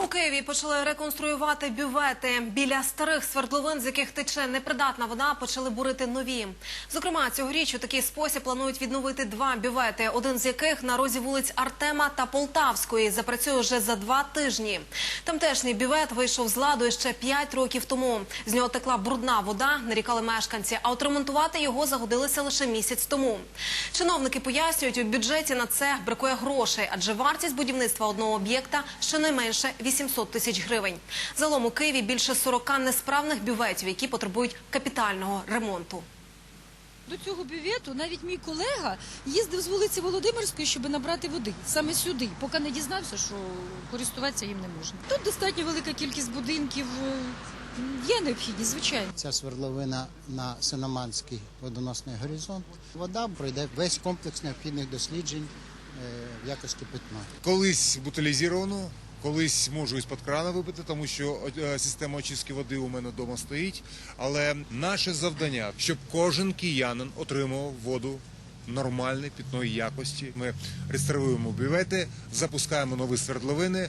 У Києві почали реконструювати бювети. Біля старих свердловин, з яких тече непридатна вода, почали бурити нові. Зокрема, цьогоріч у такий спосіб планують відновити два бювети, один з яких на розі вулиць Артема та Полтавської запрацює вже за два тижні. Тамтешній бювет вийшов з ладу ще п'ять років тому. З нього текла брудна вода, нарікали мешканці, а от ремонтувати його загодилися лише місяць тому. Чиновники пояснюють, у бюджеті на це бракує грошей, адже вартість будівництва одного об'єкта щонайменше 800 тисяч гривень. Загалом у Києві більше 40 несправних бюветів, які потребують капітального ремонту. До цього бювету навіть мій колега їздив з вулиці Володимирської, щоб набрати води саме сюди, поки не дізнався, що користуватися їм не можна. Тут достатньо велика кількість будинків. Є необхідність, звичайно. Ця свердловина на Синоманський водоносний горизонт. Вода пройде весь комплекс необхідних досліджень е, в якості питної. Колись бутилізовано, колись можу із-під крана випити, тому що е, система очистки води у мене вдома стоїть. Але наше завдання, щоб кожен киянин отримував воду нормальної питної якості. Ми реставруємо бювети, запускаємо нові свердловини.